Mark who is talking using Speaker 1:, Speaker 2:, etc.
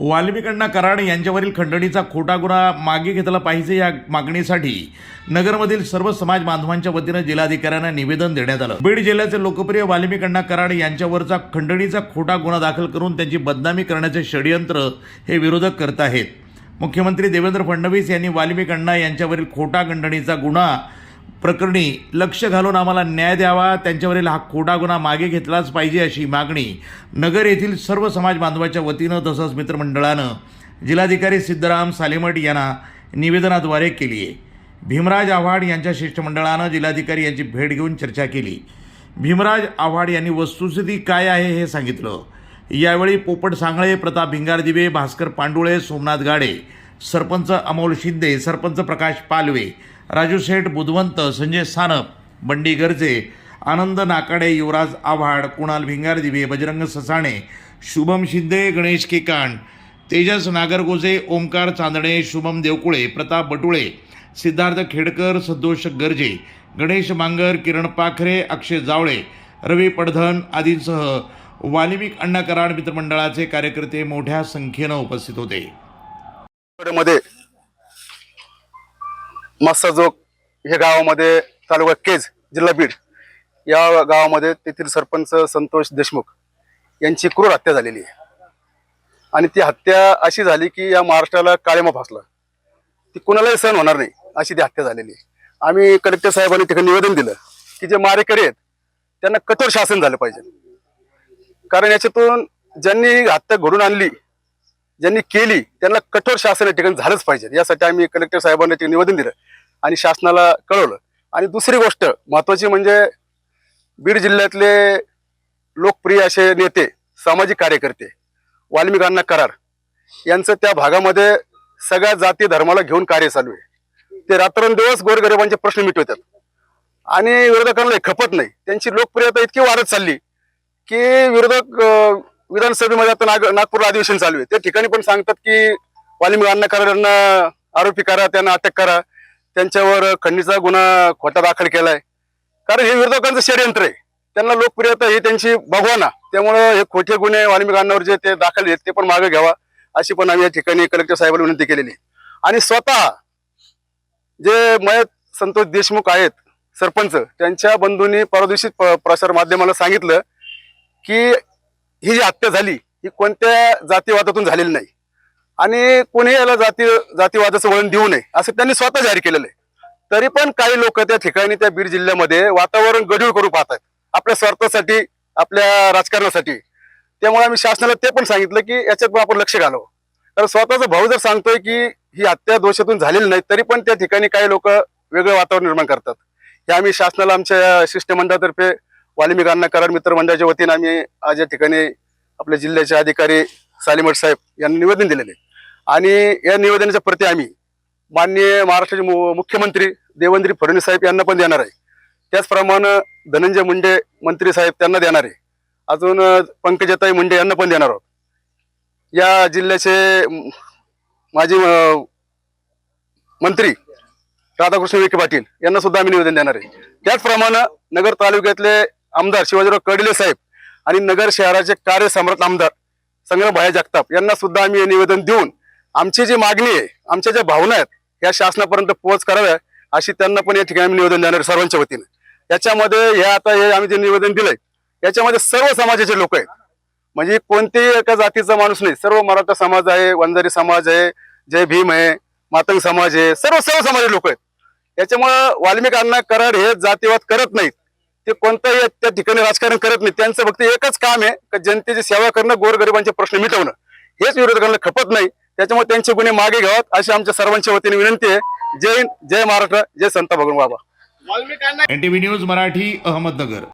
Speaker 1: वाल्मिकांना कराड यांच्यावरील खंडणीचा खोटा गुन्हा मागे घेतला पाहिजे या मागणीसाठी नगरमधील सर्व समाज बांधवांच्या वतीनं जिल्हाधिकाऱ्यांना निवेदन देण्यात आलं. बीड जिल्ह्याचे लोकप्रिय वाल्मिकांना कराड यांच्यावरचा खंडणीचा खोटा गुन्हा दाखल करून त्यांची बदनामी करण्याचे षडयंत्र हे विरोधक करत आहेत. मुख्यमंत्री देवेंद्र फडणवीस यांनी वाल्मिकांना यांच्यावरील खोटा खंडणीचा गुन्हा प्रकरणी लक्ष घालून आम्हाला न्याय द्यावा. त्यांच्यावरील हा खोटा गुन्हा मागे घेतलाच पाहिजे अशी मागणी नगर येथील सर्व समाज बांधवाच्या वतीनं तसंच मित्रमंडळानं जिल्हाधिकारी सिद्धराम सालेमठ यांना निवेदनाद्वारे केली आहे. भीमराज आव्हाड यांच्या शिष्टमंडळानं जिल्हाधिकारी यांची भेट घेऊन चर्चा केली. भीमराज आव्हाड यांनी वस्तुस्थिती काय आहे हे सांगितलं. यावेळी पोपट सांगळे प्रताप भिंगारदिवे भास्कर पांडुळे सोमनाथ गाडे सरपंच अमोल शिंदे सरपंच प्रकाश पालवे राजू शेठ बुधवंत संजय सानप बंडी गर्जे आनंद नाकाडे युवराज आव्हाड कुणाल भिंगार दिवे बजरंग ससाणे शुभम शिंदे गणेश केकांड तेजस नागरगोजे ओमकार चांदणे शुभम देवकुळे प्रताप बटुळे सिद्धार्थ खेडकर संतोष गर्जे गणेश मांगर किरण पाखरे अक्षय जावळे रवी पडधन आदींसह वाल्मिक अण्णा कराड मित्रमंडळाचे कार्यकर्ते मोठ्या संख्येनं उपस्थित होते.
Speaker 2: मध्ये मस्साजोग हे गावामध्ये तालुका केज जिल्हा बीड या गावामध्ये तेथील सरपंच संतोष देशमुख यांची क्रूर हत्या झालेली आहे. आणि ती हत्या अशी झाली की या महाराष्ट्राला काळेमा फासला. ती कुणालाही सहन होणार नाही अशी ती हत्या झालेली आहे. आम्ही कलेक्टर साहेबांनी ठिकाणी निवेदन दिलं की जे मारेकरी आहेत त्यांना कठोर शासन झालं पाहिजे. कारण याच्यातून ज्यांनी हत्या घडून आणली ज्यांनी केली त्यांना कठोर शासन या ठिकाणी झालंच पाहिजे. यासाठी आम्ही कलेक्टर साहेबांना ते निवेदन दिलं. आणि शासनाला कळवलं. आणि दुसरी गोष्ट महत्वाची म्हणजे बीड जिल्ह्यातले लोकप्रिय असे नेते सामाजिक कार्यकर्ते वाल्मिकांना करार यांचं त्या भागामध्ये सगळ्या जाती धर्माला घेऊन कार्य चालू आहे. ते रात्रंदिवस गोरगरिबांचे प्रश्न मिटवतात. आणि विरोधकांना हे खपत नाही. त्यांची लोकप्रियता इतकी वाढत चालली की विरोधक विधानसभेमध्ये आता नाग नागपूरला अधिवेशन चालू आहे. त्या ठिकाणी पण सांगतात की वाल्मिकांना करारांना करार यांना आरोपी करा त्यांना अटक करा. त्यांच्यावर खंडीचा गुन्हा खोटा दाखल केलाय. कारण हे विरोधकांचं षडयंत्र आहे. त्यांना लोकप्रियता ही त्यांची भगवाना. त्यामुळं हे खोटे गुन्हे वाल्मिकांवर जे ते दाखल आहेत ते पण मागे घ्यावा अशी पण आम्ही या ठिकाणी कलेक्टर साहेबांना विनंती केलेली आणि स्वतः जे मयत संतोष देशमुख आहेत सरपंच त्यांच्या बंधूंनी परवा प्रसार माध्यमाला सांगितलं की ही जी हत्या झाली ही कोणत्या जातीवादातून झालेली नाही. आणि कोणी याला जाती जातीवादाचं वळण देऊ नये असं त्यांनी स्वतः जाहीर केलेलं आहे. तरी पण काही लोक त्या ठिकाणी त्या बीड जिल्ह्यामध्ये वातावरण गढूळ करू पाहतात आपल्या स्वार्थासाठी आपल्या राजकारणासाठी. त्यामुळे आम्ही शासनाला ते पण सांगितलं की याच्यात पण आपण लक्ष घालावं. कारण स्वतःचा भाऊ जर सांगतोय की ही हत्या दोषातून झालेली नाही तरी पण त्या ठिकाणी काही लोक वेगळं वातावरण निर्माण करतात. हे आम्ही शासनाला आमच्या शिष्टमंडळातर्फे वालिमिकांना अण्णा करार मित्र मंडळाच्या वतीने आम्ही आज या ठिकाणी आपल्या जिल्ह्याचे अधिकारी सालीमठ साहेब यांना निवेदन दिलेले आहे. आणि या निवेदनाच्या प्रती आम्ही माननीय महाराष्ट्राचे मु- मुख्यमंत्री देवेंद्र फडणवीस साहेब यांना पण देणार आहे. त्याचप्रमाणे धनंजय मुंडे मंत्री साहेब त्यांना देणार आहे. अजून पंकजताई पंकजाताई मुंडे यांना पण देणार आहोत. या जिल्ह्याचे माजी मंत्री राधाकृष्ण विखे पाटील यांना सुद्धा आम्ही निवेदन देणार आहे. त्याचप्रमाणे नगर तालुक्यातले आमदार शिवाजीराव कडले साहेब आणि नगर शहराचे कार्यसम्राट आमदार संग्रामभाई जगताप यांना सुद्धा आम्ही हे निवेदन देऊन आमची जी मागणी आहे आमच्या ज्या भावना आहेत या शासनापर्यंत पोहोच कराव्या अशी त्यांना पण या ठिकाणी निवेदन देणार सर्वांच्या वतीने. याच्यामध्ये हे आता हे आम्ही जे निवेदन दिलंय याच्यामध्ये सर्व समाजाचे लोक आहेत. म्हणजे कोणतेही एका जातीचा माणूस नाही. सर्व मराठा समाज आहे वंजारी समाज आहे जय भीम आहे मातंग समाज आहे सर्व सर्व समाजाचे लोक आहेत. याच्यामुळं वाल्मिकांना अण्णा कराड हे जातीवाद करत नाहीत. ते कोणतंही त्या ठिकाणी राजकारण करत नाही त्यांचं फक्त एकच काम आहे का जनतेची सेवा करणं गोरगरिबांचे प्रश्न मिटवणं. हेच विरोधकांना खपत नाही. त्याच्यामुळे त्यांचे गुन्हे मागे घ्यावात अशी आमच्या सर्वांच्या वतीने विनंती आहे. जय हिंद जय महाराष्ट्र जय संत भगवान बाबा.
Speaker 1: NTV news Marathi Ahmednagar.